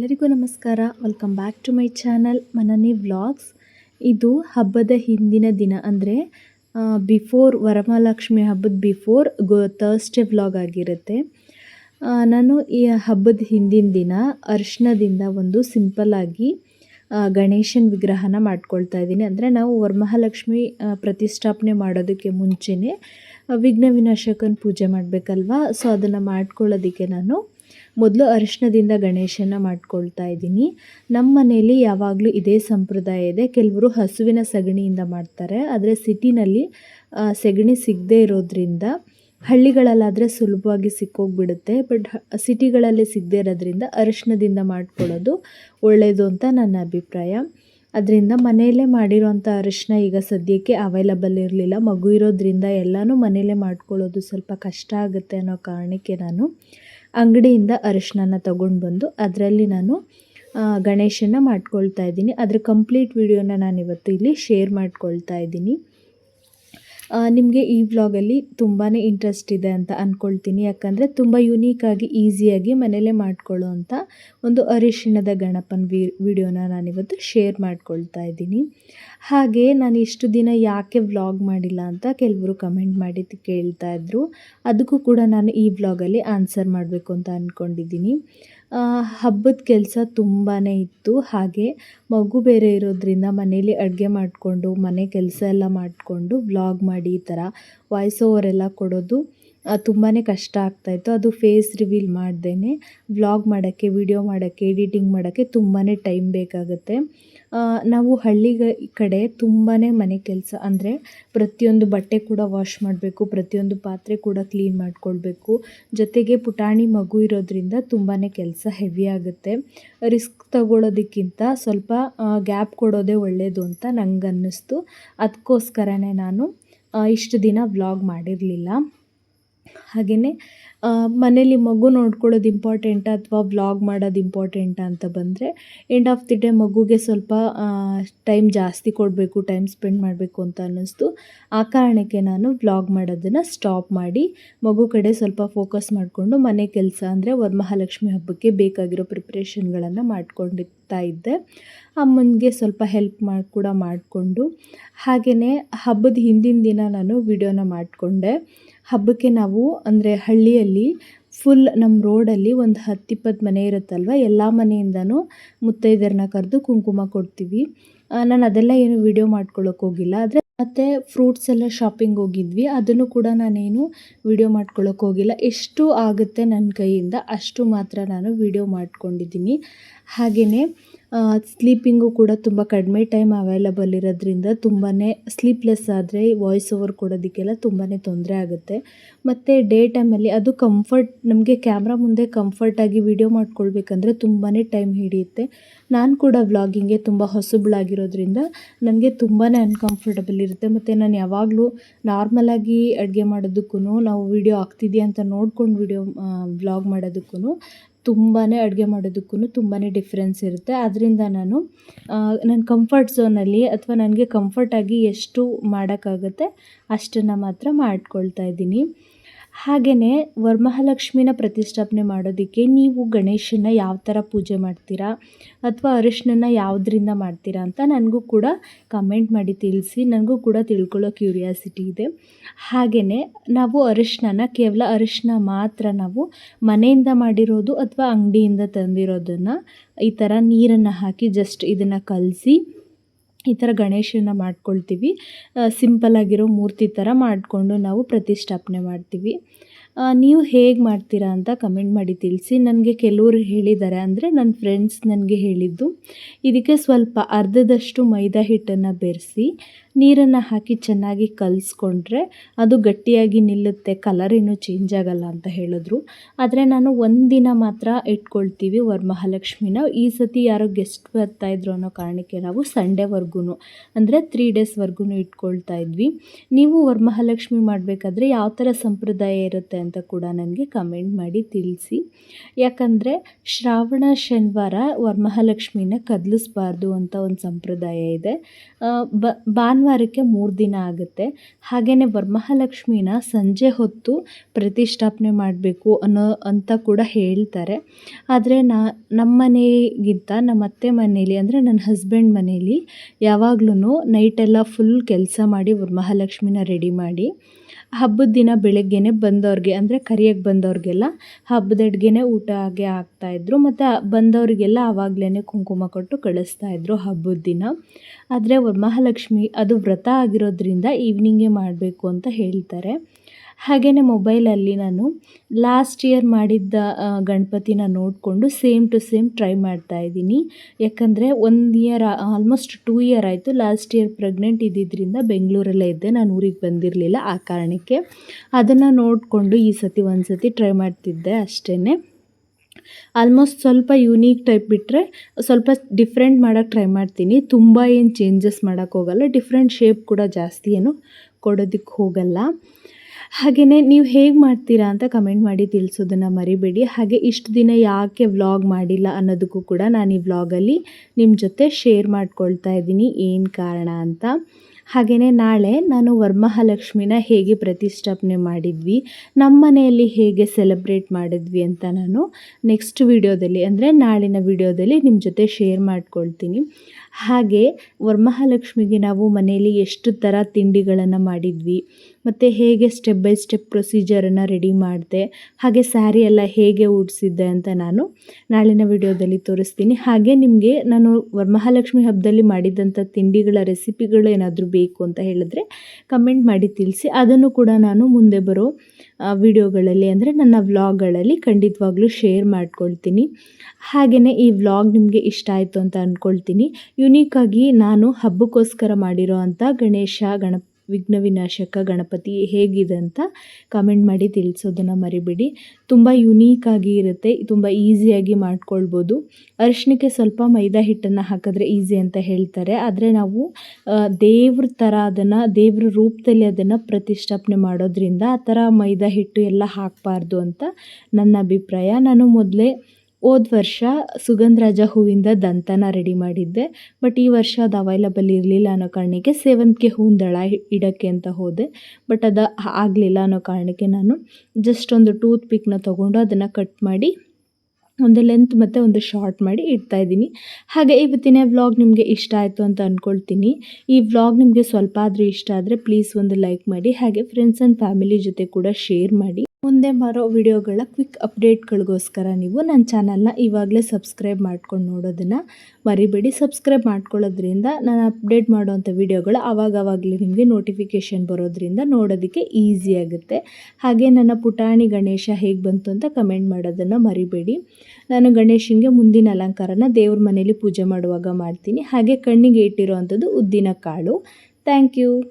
ಎಲ್ಲರಿಗೂ ನಮಸ್ಕಾರ. Welcome back to my channel ಮನನಿ vlogs ಇದು ಹಬ್ಬದ ಹಿಂದಿನ ದಿನ ಅಂದರೆ ಬಿಫೋರ್ ವರಮಹಾಲಕ್ಷ್ಮಿ ಹಬ್ಬದ ಬಿಫೋರ್ ಗೋ ಥರ್ಸ್ಡೇ ವ್ಲಾಗ್ ಆಗಿರುತ್ತೆ. ನಾನು ಈ ಹಬ್ಬದ ಹಿಂದಿನ ದಿನ ಅರ್ಶಿನದಿಂದ ಒಂದು ಸಿಂಪಲ್ಲಾಗಿ ಗಣೇಶನ ವಿಗ್ರಹನ ಮಾಡ್ಕೊಳ್ತಾ ಇದ್ದೀನಿ. ಅಂದರೆ ನಾವು ವರಮಹಾಲಕ್ಷ್ಮಿ ಪ್ರತಿಷ್ಠಾಪನೆ ಮಾಡೋದಕ್ಕೆ ಮುಂಚೆನೇ ವಿಘ್ನ ವಿನಾಶಕನ ಪೂಜೆ ಮಾಡಬೇಕಲ್ವಾ? ಸೊ ಅದನ್ನು ಮಾಡ್ಕೊಳ್ಳೋದಕ್ಕೆ ನಾನು ಮೊದಲು ಅರಿಶಿಣದಿಂದ ಗಣೇಶನ ಮಾಡ್ಕೊಳ್ತಾ ಇದ್ದೀನಿ. ನಮ್ಮ ಮನೆಯಲ್ಲಿ ಯಾವಾಗಲೂ ಇದೇ ಸಂಪ್ರದಾಯ ಇದೆ. ಕೆಲವರು ಹಸುವಿನ ಸಗಣಿಯಿಂದ ಮಾಡ್ತಾರೆ. ಆದರೆ ಸಿಟಿನಲ್ಲಿ ಸಗಣಿ ಸಿಗದೇ ಇರೋದ್ರಿಂದ ಹಳ್ಳಿಗಳಲ್ಲಾದರೆ ಸುಲಭವಾಗಿ ಸಿಕ್ಕೋಗ್ಬಿಡುತ್ತೆ. ಬಟ್ ಸಿಟಿಗಳಲ್ಲಿ ಸಿಗದೇ ಇರೋದ್ರಿಂದ ಅರಿಶಿಣದಿಂದ ಮಾಡ್ಕೊಳ್ಳೋದು ಒಳ್ಳೆಯದು ಅಂತ ನನ್ನ ಅಭಿಪ್ರಾಯ. ಅದರಿಂದ ಮನೆಯಲ್ಲೇ ಮಾಡಿರೋಂಥ ಅರಿಶಿನ ಈಗ ಸದ್ಯಕ್ಕೆ ಅವೈಲಬಲ್ ಇರಲಿಲ್ಲ. ಮಗು ಇರೋದ್ರಿಂದ ಎಲ್ಲನೂ ಮನೆಯಲ್ಲೇ ಮಾಡ್ಕೊಳ್ಳೋದು ಸ್ವಲ್ಪ ಕಷ್ಟ ಆಗುತ್ತೆ ಅನ್ನೋ ಕಾರಣಕ್ಕೆ ನಾನು ಅಂಗಡಿಯಿಂದ ಅರಿಶಿನ ತಗೊಂಡು ಬಂದು ಅದರಲ್ಲಿ ನಾನು ಗಣೇಶನ ಮಾಡ್ಕೊಳ್ತಾ ಇದ್ದೀನಿ. ಅದರ ಕಂಪ್ಲೀಟ್ ವಿಡಿಯೋನ ನಾನು ಇವತ್ತು ಇಲ್ಲಿ ಶೇರ್ ಮಾಡ್ಕೊಳ್ತಾ ಇದ್ದೀನಿ. ನಿಮಗೆ ಈ ವ್ಲಾಗಲ್ಲಿ ತುಂಬಾ ಇಂಟ್ರೆಸ್ಟ್ ಇದೆ ಅಂತ ಅಂದ್ಕೊಳ್ತೀನಿ ಯಾಕಂದರೆ ತುಂಬ ಯುನೀಕಾಗಿ ಈಸಿಯಾಗಿ ಮನೇಲೇ ಮಾಡ್ಕೊಳ್ಳೋ ಅಂಥ ಒಂದು ಅರಿಶಿಣದ ಗಣಪನ ವಿ, ವಿಡಿಯೋನ ನಾನಿವತ್ತು ಶೇರ್ ಮಾಡ್ಕೊಳ್ತಾ ಇದ್ದೀನಿ. ಹಾಗೆ ನಾನು ಇಷ್ಟು ದಿನ ಯಾಕೆ ವ್ಲಾಗ್ ಮಾಡಿಲ್ಲ ಅಂತ ಕೆಲವರು ಕಮೆಂಟ್ ಮಾಡಿ ಕೇಳ್ತಾ ಇದ್ರು. ಅದಕ್ಕೂ ಕೂಡ ನಾನು ಈ ವ್ಲಾಗಲ್ಲಿ ಆನ್ಸರ್ ಮಾಡಬೇಕು ಅಂತ ಅಂದ್ಕೊಂಡಿದ್ದೀನಿ ಹಬ್ಬದ ಕೆಲಸ ತುಂಬಾ ಇತ್ತು. ಹಾಗೆ ಮಗು ಬೇರೆ ಇರೋದ್ರಿಂದ ಮನೇಲಿ ಅಡುಗೆ ಮಾಡಿಕೊಂಡು, ಮನೆ ಕೆಲಸ ಎಲ್ಲ ಮಾಡಿಕೊಂಡು ವ್ಲಾಗ್ ಮಾಡಿ ಈ ಥರ ವಾಯ್ಸ್ ಓವರ್ ಎಲ್ಲ ಕೊಡೋದು ತುಂಬಾ ಕಷ್ಟ ಆಗ್ತಾಯಿತ್ತು ಅದು ಫೇಸ್ ರಿವೀಲ್ ಮಾಡ್ದೇ ವ್ಲಾಗ್ ಮಾಡೋಕ್ಕೆ ವಿಡಿಯೋ ಮಾಡೋಕ್ಕೆ ಎಡಿಟಿಂಗ್ ಮಾಡೋಕ್ಕೆ ತುಂಬಾ ಟೈಮ್ ಬೇಕಾಗುತ್ತೆ. ನಾವು ಹಳ್ಳಿ ಕಡೆ ತುಂಬಾ ಮನೆ ಕೆಲಸ ಅಂದರೆ ಪ್ರತಿಯೊಂದು ಬಟ್ಟೆ ಕೂಡ ವಾಶ್ ಮಾಡಬೇಕು, ಪ್ರತಿಯೊಂದು ಪಾತ್ರೆ ಕೂಡ ಕ್ಲೀನ್ ಮಾಡ್ಕೊಳ್ಬೇಕು. ಜೊತೆಗೆ ಪುಟಾಣಿ ಮಗು ಇರೋದ್ರಿಂದ ತುಂಬಾ ಕೆಲಸ ಹೆವಿ ಆಗುತ್ತೆ. ರಿಸ್ಕ್ ತಗೊಳ್ಳೋದಕ್ಕಿಂತ ಸ್ವಲ್ಪ ಗ್ಯಾಪ್ ಕೊಡೋದೇ ಒಳ್ಳೆಯದು ಅಂತ ನನಗನ್ನಿಸ್ತು ಅದಕ್ಕೋಸ್ಕರನೇ ನಾನು ಇಷ್ಟು ದಿನ ವ್ಲಾಗ್ ಮಾಡಿರಲಿಲ್ಲ. ಹಾಗೆಯೇ ಮನೇಲಿ ಮಗು ನೋಡ್ಕೊಳ್ಳೋದು ಇಂಪಾರ್ಟೆಂಟ್ ಅಥವಾ ವ್ಲಾಗ್ ಮಾಡೋದು ಇಂಪಾರ್ಟೆಂಟ್ ಅಂತ ಬಂದರೆ ಎಂಡ್ ಆಫ್ ದಿ ಡೇ ಮಗುಗೆ ಸ್ವಲ್ಪ ಟೈಮ್ ಜಾಸ್ತಿ ಕೊಡಬೇಕು ಟೈಮ್ ಸ್ಪೆಂಡ್ ಮಾಡಬೇಕು ಅಂತ ಅನ್ನಿಸ್ತು. ಆ ಕಾರಣಕ್ಕೆ ನಾನು ವ್ಲಾಗ್ ಮಾಡೋದನ್ನು ಸ್ಟಾಪ್ ಮಾಡಿ, ಮಗು ಕಡೆ ಸ್ವಲ್ಪ ಫೋಕಸ್ ಮಾಡಿಕೊಂಡು ಮನೆ ಕೆಲಸ ಅಂದರೆ ವರಮಹಾಲಕ್ಷ್ಮಿ ಹಬ್ಬಕ್ಕೆ ಬೇಕಾಗಿರೋ ಪ್ರಿಪ್ರೇಷನ್ಗಳನ್ನು ಮಾಡ್ಕೊಂಡಿರ್ತಾ ಇದ್ದೆ. ಅಮ್ಮನಿಗೆ ಸ್ವಲ್ಪ ಹೆಲ್ಪ್ ಮಾಡಿ, ಕೂಡ ಮಾಡಿಕೊಂಡು ಹಾಗೆಯೇ ಹಬ್ಬದ ಹಿಂದಿನ ದಿನ ನಾನು ವಿಡಿಯೋನ ಮಾಡಿಕೊಂಡೆ. ಹಬ್ಬಕ್ಕೆ ನಾವು ಅಂದರೆ ಹಳ್ಳಿಯಲ್ಲಿ ಫುಲ್ ನಮ್ಮ ರೋಡಲ್ಲಿ ಒಂದು ಹತ್ತಿಪ್ಪತ್ತು ಮನೆ ಇರುತ್ತಲ್ವ, ಎಲ್ಲ ಮನೆಯಿಂದನೂ ಮುತ್ತೈದೆಯರನ್ನ ಕರೆದು ಕುಂಕುಮ ಕೊಡ್ತೀವಿ. ನಾನು ಅದೆಲ್ಲ ಏನು ವಿಡಿಯೋ ಮಾಡ್ಕೊಳ್ಳೋಕೆ ಹೋಗಿಲ್ಲ, ಆದರೆ ಮತ್ತು ಫ್ರೂಟ್ಸ್ ಎಲ್ಲ ಶಾಪಿಂಗ್ ಹೋಗಿದ್ವಿ, ಅದನ್ನು ಕೂಡ ನಾನೇನು ವಿಡಿಯೋ ಮಾಡ್ಕೊಳ್ಳೋಕೆ ಹೋಗಿಲ್ಲ. ಎಷ್ಟು ಆಗುತ್ತೆ ನನ್ನ ಕೈಯಿಂದ ಅಷ್ಟು ಮಾತ್ರ ನಾನು ವಿಡಿಯೋ ಮಾಡ್ಕೊಂಡಿದ್ದೀನಿ. ಹಾಗೆಯೇ ಸ್ಲೀಪಿಂಗು ಕೂಡ ತುಂಬ ಕಡಿಮೆ ಟೈಮ್ ಅವೈಲಬಲ್ ಇರೋದ್ರಿಂದ ತುಂಬಾ ಸ್ಲೀಪ್ಲೆಸ್ ಆದರೆ ವಾಯ್ಸ್ ಓವರ್ ಕೊಡೋದಕ್ಕೆಲ್ಲ ತುಂಬಾ ತೊಂದರೆ ಆಗುತ್ತೆ. ಮತ್ತು ಡೇ ಟೈಮಲ್ಲಿ ಅದು ಕಂಫರ್ಟ್ ನಮಗೆ ಕ್ಯಾಮ್ರಾ ಮುಂದೆ ಕಂಫರ್ಟಾಗಿ ವಿಡಿಯೋ ಮಾಡ್ಕೊಳ್ಬೇಕಂದ್ರೆ ತುಂಬಾ ಟೈಮ್ ಹಿಡಿಯುತ್ತೆ. ನಾನು ಕೂಡ ವ್ಲಾಗಿಂಗ್ಗೆ ತುಂಬ ಹೊಸಬಳಾಗಿರೋದ್ರಿಂದ ನನಗೆ ತುಂಬಾ ಅನ್ಕಂಫರ್ಟಬಲ್ ಇರುತ್ತೆ. ಮತ್ತು ನಾನು ಯಾವಾಗಲೂ ನಾರ್ಮಲಾಗಿ ಅಡುಗೆ ಮಾಡೋದಕ್ಕೂ ನಾವು ವಿಡಿಯೋ ಆಗ್ತಿದೆಯಾ ಅಂತ ನೋಡ್ಕೊಂಡು ವಿಡಿಯೋ ವ್ಲಾಗ್ ಮಾಡೋದಕ್ಕೂ ತುಂಬಾ ಅಡುಗೆ ಮಾಡೋದಕ್ಕೂ ತುಂಬಾ ಡಿಫ್ರೆನ್ಸ್ ಇರುತ್ತೆ. ಅದರಿಂದ ನಾನು ನನ್ನ ಕಂಫರ್ಟ್ ಝೋನಲ್ಲಿ ಅಥವಾ ನನಗೆ ಕಂಫರ್ಟಾಗಿ ಎಷ್ಟು ಮಾಡೋಕ್ಕಾಗುತ್ತೆ ಅಷ್ಟನ್ನು ಮಾತ್ರ ಮಾಡ್ಕೊಳ್ತಾ ಇದ್ದೀನಿ. ಹಾಗೆಯೇ ವರಮಹಾಲಕ್ಷ್ಮಿನ ಪ್ರತಿಷ್ಠಾಪನೆ ಮಾಡೋದಕ್ಕೆ ನೀವು ಗಣೇಶನ ಯಾವ ಥರ ಪೂಜೆ ಮಾಡ್ತೀರಾ ಅಥವಾ ಅರಿಶಿನ ಯಾವುದರಿಂದ ಮಾಡ್ತೀರಾ ಅಂತ ನನಗೂ ಕೂಡ ಕಮೆಂಟ್ ಮಾಡಿ ತಿಳಿಸಿ. ನನಗೂ ಕೂಡ ತಿಳ್ಕೊಳ್ಳೋ ಕ್ಯೂರಿಯಾಸಿಟಿ ಇದೆ. ಹಾಗೆಯೇ ನಾವು ಅರಿಶಿನ ಕೇವಲ ಅರಿಶಿನ ಮಾತ್ರ ನಾವು ಮನೆಯಿಂದ ಮಾಡಿರೋದು ಅಥವಾ ಅಂಗಡಿಯಿಂದ ತಂದಿರೋದನ್ನು ಈ ಥರ ನೀರನ್ನು ಹಾಕಿ ಜಸ್ಟ್ ಇದನ್ನು ಕಲಸಿ ಈ ಥರ ಗಣೇಶನ ಮಾಡ್ಕೊಳ್ತೀವಿ. ಸಿಂಪಲ್ಲಾಗಿರೋ ಮೂರ್ತಿ ಥರ ಮಾಡಿಕೊಂಡು ನಾವು ಪ್ರತಿಷ್ಠಾಪನೆ ಮಾಡ್ತೀವಿ. ನೀವು ಹೇಗೆ ಮಾಡ್ತೀರಾ ಅಂತ ಕಮೆಂಟ್ ಮಾಡಿ ತಿಳಿಸಿ. ನನಗೆ ಕೆಲವರು ಹೇಳಿದ್ದಾರೆ ಅಂದರೆ ನನ್ನ ಫ್ರೆಂಡ್ಸ್ ನನಗೆ ಹೇಳಿದ್ದು. ಇದಕ್ಕೆ ಸ್ವಲ್ಪ ಅರ್ಧದಷ್ಟು ಮೈದಾ ಹಿಟ್ಟನ್ನು ಬೆರೆಸಿ, ನೀರನ್ನು ಹಾಕಿ ಚೆನ್ನಾಗಿ ಕಲಿಸ್ಕೊಂಡ್ರೆ ಅದು ಗಟ್ಟಿಯಾಗಿ ನಿಲ್ಲುತ್ತೆ ಕಲರ್ ಇನ್ನೂ ಚೇಂಜ್ ಆಗಲ್ಲ ಅಂತ ಹೇಳಿದ್ರು. ಆದರೆ ನಾನು ಒಂದಿನ ಮಾತ್ರ ಇಟ್ಕೊಳ್ತೀವಿ ವರಮಹಾಲಕ್ಷ್ಮಿನ. ಈ ಸತಿ ಯಾರೋ ಗೆಸ್ಟ್ ಬರ್ತಾಯಿದ್ರು ಅನ್ನೋ ಕಾರಣಕ್ಕೆ ನಾವು ಸಂಡೇವರೆಗೂ ಅಂದರೆ ತ್ರೀ ಡೇಸ್ವರೆಗೂ ಇಟ್ಕೊಳ್ತಾ ಇದ್ವಿ. ನೀವು ವರಮಹಾಲಕ್ಷ್ಮಿ ಮಾಡಬೇಕಾದ್ರೆ ಯಾವ ಥರ ಸಂಪ್ರದಾಯ ಇರುತ್ತೆ ಅಂತ ಕೂಡ ನನಗೆ ಕಮೆಂಟ್ ಮಾಡಿ ತಿಳಿಸಿ. ಯಾಕಂದರೆ ಶ್ರಾವಣ, ಶನಿವಾರ ವರಮಹಾಲಕ್ಷ್ಮಿನ ಕದಲಿಸ್ಬಾರ್ದು ಅಂತ ಒಂದು ಸಂಪ್ರದಾಯ ಇದೆ. ಬ ಭಾನುವಾರ ಭಾನುವಾರಕ್ಕೆ ಮೂರು ದಿನ ಆಗುತ್ತೆ. ಹಾಗೆಯೇ ವರಮಹಾಲಕ್ಷ್ಮಿನ ಸಂಜೆ ಹೊತ್ತು ಪ್ರತಿಷ್ಠಾಪನೆ ಮಾಡಬೇಕು ಅನ್ನೋ ಅಂತ ಕೂಡ ಹೇಳ್ತಾರೆ. ಆದರೆ ನಾ, ನಮ್ಮ ಮನೆಗಿಂತ, ನಮ್ಮ ಅತ್ತೆ ಮನೇಲಿ ಅಂದರೆ ನನ್ನ ಹಸ್ಬೆಂಡ್ ಮನೇಲಿ ಯಾವಾಗ್ಲೂ ನೈಟೆಲ್ಲ ಫುಲ್ ಕೆಲಸ ಮಾಡಿ ವರಮಹಾಲಕ್ಷ್ಮಿನ ರೆಡಿ ಮಾಡಿ. ಹಬ್ಬದ ದಿನ ಬೆಳಗ್ಗೆನೆ ಬಂದವ್ರಿಗೆ ಅಂದರೆ ಕರಿಯಕ್ಕೆ ಬಂದವ್ರಿಗೆಲ್ಲ ಹಬ್ಬದ ಅಡುಗೆನೇ ಊಟ ಹಾಗೆ ಹಾಕ್ತಾಯಿದ್ರು ಮತ್ತು ಬಂದವರಿಗೆಲ್ಲ ಆವಾಗಲೇ ಕುಂಕುಮ ಕೊಟ್ಟು ಕಳಿಸ್ತಾಯಿದ್ರು ಹಬ್ಬದ ದಿನ. ಆದರೆ ವರಮಹಾಲಕ್ಷ್ಮಿ ಅದು ವ್ರತ ಆಗಿರೋದ್ರಿಂದ ಈವ್ನಿಂಗೇ ಮಾಡಬೇಕು ಅಂತ ಹೇಳ್ತಾರೆ. ಹಾಗೆಯೇ ಮೊಬೈಲಲ್ಲಿ ನಾನು ಲಾಸ್ಟ್ ಇಯರ್ ಮಾಡಿದ್ದ ಗಣಪತಿನ ನೋಡಿಕೊಂಡು ಸೇಮ್ ಟು ಸೇಮ್ ಟ್ರೈ ಮಾಡ್ತಾ ಇದ್ದೀನಿ. ಯಾಕಂದರೆ ಒಂದು ಇಯರ್ ಆಲ್ಮೋಸ್ಟ್ ಟೂ ಇಯರ್ ಆಯಿತು ಲಾಸ್ಟ್ ಇಯರ್ ಪ್ರೆಗ್ನೆಂಟ್ ಇದ್ದಿದ್ದರಿಂದ ಬೆಂಗಳೂರಲ್ಲೇ ಇದ್ದೆ, ನಾನು ಊರಿಗೆ ಬಂದಿರಲಿಲ್ಲ ಆ ಕಾರಣಕ್ಕೆ. ಅದನ್ನು ನೋಡಿಕೊಂಡು ಈ ಸತಿ ಒಂದು ಸತಿ ಟ್ರೈ ಮಾಡ್ತಿದ್ದೆ ಅಷ್ಟೇ ಆಲ್ಮೋಸ್ಟ್ ಸ್ವಲ್ಪ ಯುನೀಕ್ ಟೈಪ್ ಬಿಟ್ಟರೆ ಸ್ವಲ್ಪ ಡಿಫ್ರೆಂಟ್ ಮಾಡೋಕ್ಕೆ ಟ್ರೈ ಮಾಡ್ತೀನಿ. ತುಂಬ ಏನು ಚೇಂಜಸ್ ಮಾಡೋಕ್ಕೋಗಲ್ಲ ಡಿಫ್ರೆಂಟ್ ಶೇಪ್ ಕೂಡ ಜಾಸ್ತಿ ಏನು ಕೊಡೋದಕ್ಕೆ ಹೋಗಲ್ಲ. ಹಾಗೆಯೇ ನೀವು ಹೇಗೆ ಮಾಡ್ತೀರಾ ಅಂತ ಕಮೆಂಟ್ ಮಾಡಿ ತಿಳಿಸೋದನ್ನು ಮರಿಬೇಡಿ. ಹಾಗೆ ಇಷ್ಟು ದಿನ ಯಾಕೆ ವ್ಲಾಗ್ ಮಾಡಿಲ್ಲ ಅನ್ನೋದಕ್ಕೂ ಕೂಡ ನಾನು ಈ ವ್ಲಾಗಲ್ಲಿ ನಿಮ್ಮ ಜೊತೆ ಶೇರ್ ಮಾಡ್ಕೊಳ್ತಾ ಇದ್ದೀನಿ. ಏನು ಕಾರಣ ಅಂತ. ಹಾಗೆಯೇ ನಾಳೆ ನಾನು ವರಮಹಾಲಕ್ಷ್ಮಿನ ಹೇಗೆ ಪ್ರತಿಷ್ಠಾಪನೆ ಮಾಡಿದ್ವಿ ನಮ್ಮ ಮನೆಯಲ್ಲಿ ಹೇಗೆ ಸೆಲೆಬ್ರೇಟ್ ಮಾಡಿದ್ವಿ ಅಂತ ನಾನು ನೆಕ್ಸ್ಟ್ ವಿಡಿಯೋದಲ್ಲಿ, ಅಂದರೆ ನಾಳಿನ ವಿಡಿಯೋದಲ್ಲಿ ನಿಮ್ಮ ಜೊತೆ ಶೇರ್ ಮಾಡ್ಕೊಳ್ತೀನಿ. ಹಾಗೆ ವರಮಹಾಲಕ್ಷ್ಮಿಗೆ ನಾವು ಮನೆಯಲ್ಲಿ ಎಷ್ಟು ಥರ ತಿಂಡಿಗಳನ್ನು ಮಾಡಿದ್ವಿ, ಮತ್ತು ಹೇಗೆ ಸ್ಟೆಪ್ ಬೈ ಸ್ಟೆಪ್ ಪ್ರೊಸೀಜರನ್ನು ರೆಡಿ ಮಾಡಿದೆ, ಹಾಗೆ ಸ್ಯಾರಿ ಎಲ್ಲ ಹೇಗೆ ಉಡಿಸಿದ್ದೆ ಅಂತ ನಾನು ನಾಳಿನ ವಿಡಿಯೋದಲ್ಲಿ ತೋರಿಸ್ತೀನಿ. ಹಾಗೆ ನಿಮಗೆ ನಾನು ವರಮಹಾಲಕ್ಷ್ಮಿ ಹಬ್ಬದಲ್ಲಿ ಮಾಡಿದಂಥ ತಿಂಡಿಗಳ ರೆಸಿಪಿಗಳು ಏನಾದರೂ ಬೇಕು ಅಂತ ಹೇಳಿದ್ರೆ ಕಮೆಂಟ್ ಮಾಡಿ ತಿಳಿಸಿ, ಅದನ್ನು ಕೂಡ ನಾನು ಮುಂದೆ ಬರೋ ವಿಡಿಯೋಗಳಲ್ಲಿ ಅಂದರೆ ನನ್ನ ವ್ಲಾಗ್ಗಳಲ್ಲಿ ಖಂಡಿತವಾಗ್ಲೂ ಶೇರ್ ಮಾಡ್ಕೊಳ್ತೀನಿ. ಹಾಗೆಯೇ ಈ ವ್ಲಾಗ್ ನಿಮಗೆ ಇಷ್ಟ ಆಯಿತು ಅಂತ ಅಂದ್ಕೊಳ್ತೀನಿ ಯುನೀಕಾಗಿ ನಾನು ಹಬ್ಬಕ್ಕೋಸ್ಕರ ಮಾಡಿರೋ ಗಣೇಶ, ಗಣಪ ವಿಘ್ನ ವಿನಾಶಕ ಗಣಪತಿ ಹೇಗಿದೆ ಅಂತ ಕಮೆಂಟ್ ಮಾಡಿ ತಿಳಿಸೋದನ್ನು ಮರಿಬೇಡಿ. ತುಂಬ ಯುನೀಕಾಗಿ ಇರುತ್ತೆ. ತುಂಬ ಈಸಿಯಾಗಿ ಮಾಡ್ಕೊಳ್ಬೋದು. ಅರಿಶಿಣಕ್ಕೆ ಸ್ವಲ್ಪ ಮೈದಾ ಹಿಟ್ಟನ್ನು ಹಾಕಿದ್ರೆ ಈಸಿ ಅಂತ ಹೇಳ್ತಾರೆ. ಆದರೆ ನಾವು ದೇವ್ರ ಥರ ಅದನ್ನು, ದೇವ್ರ ರೂಪದಲ್ಲಿ ಅದನ್ನು ಪ್ರತಿಷ್ಠಾಪನೆ ಮಾಡೋದ್ರಿಂದ ಆ ಥರ ಮೈದಾ ಹಿಟ್ಟು ಎಲ್ಲ ಹಾಕಬಾರ್ದು ಅಂತ ನನ್ನ ಅಭಿಪ್ರಾಯ. ನಾನು ಮೊದಲೇ ಹೋದ ವರ್ಷ ಸುಗಂಧರಾಜ ಹೂವಿಂದ ದಂತನ ರೆಡಿ ಮಾಡಿದ್ದೆ. ಬಟ್ ಈ ವರ್ಷ ಅದು ಅವೈಲಬಲ್ ಇರಲಿಲ್ಲ ಅನ್ನೋ ಕಾರಣಕ್ಕೆ ಸೇವಂತಿಗೆ ಹೂವಿನ ದಳ ಇಡೋಕ್ಕೆ ಅಂತ ಹೋದೆ. ಬಟ್ ಅದು ಆಗಲಿಲ್ಲ ಅನ್ನೋ ಕಾರಣಕ್ಕೆ ನಾನು ಜಸ್ಟ್ ಒಂದು ಟೂತ್ ಪಿಕ್ನ ತೊಗೊಂಡು ಅದನ್ನು ಕಟ್ ಮಾಡಿ, ಒಂದು ಲೆಂತ್ ಮತ್ತು ಒಂದು ಶಾರ್ಟ್ ಮಾಡಿ ಇಡ್ತಾಯಿದ್ದೀನಿ ಹಾಗೆ ಇವತ್ತಿನ ವ್ಲಾಗ್ ನಿಮಗೆ ಇಷ್ಟ ಆಯಿತು ಅಂತ ಅಂದ್ಕೊಳ್ತೀನಿ ಈ ವ್ಲಾಗ್ ನಿಮಗೆ ಸ್ವಲ್ಪ ಆದರೂ ಇಷ್ಟ ಆದರೆ ಪ್ಲೀಸ್ ಒಂದು ಲೈಕ್ ಮಾಡಿ, ಹಾಗೆ ಫ್ರೆಂಡ್ಸ್ ಆ್ಯಂಡ್ ಫ್ಯಾಮಿಲಿ ಜೊತೆ ಕೂಡ ಶೇರ್ ಮಾಡಿ. ಮುಂದೆ ಬರೋ ವಿಡಿಯೋಗಳ ಕ್ವಿಕ್ ಅಪ್ಡೇಟ್ಗಳಿಗೋಸ್ಕರ ನೀವು ನನ್ನ ಚಾನಲ್ನ ಇವಾಗಲೇ ಸಬ್ಸ್ಕ್ರೈಬ್ ಮಾಡ್ಕೊಂಡು ನೋಡೋದನ್ನು ಮರಿಬೇಡಿ. ಸಬ್ಸ್ಕ್ರೈಬ್ ಮಾಡ್ಕೊಳ್ಳೋದ್ರಿಂದ ನಾನು ಅಪ್ಡೇಟ್ ಮಾಡೋವಂಥ ವಿಡಿಯೋಗಳು ಆವಾಗವಾಗಲೇ ನಿಮಗೆ ನೋಟಿಫಿಕೇಷನ್ ಬರೋದ್ರಿಂದ ನೋಡೋದಕ್ಕೆ ಈಸಿ ಆಗುತ್ತೆ. ಹಾಗೆ ನನ್ನ ಪುಟಾಣಿ ಗಣೇಶ ಹೇಗೆ ಬಂತು ಅಂತ ಕಮೆಂಟ್ ಮಾಡೋದನ್ನು ಮರಿಬೇಡಿ. ನಾನು ಗಣೇಶನಿಗೆ ಮುಂದಿನ ಅಲಂಕಾರನ ದೇವ್ರ ಮನೇಲಿ ಪೂಜೆ ಮಾಡುವಾಗ ಮಾಡ್ತೀನಿ. ಹಾಗೆ ಕಣ್ಣಿಗೆ ಇಟ್ಟಿರೋ ಉದ್ದಿನ ಕಾಳು. Thank you.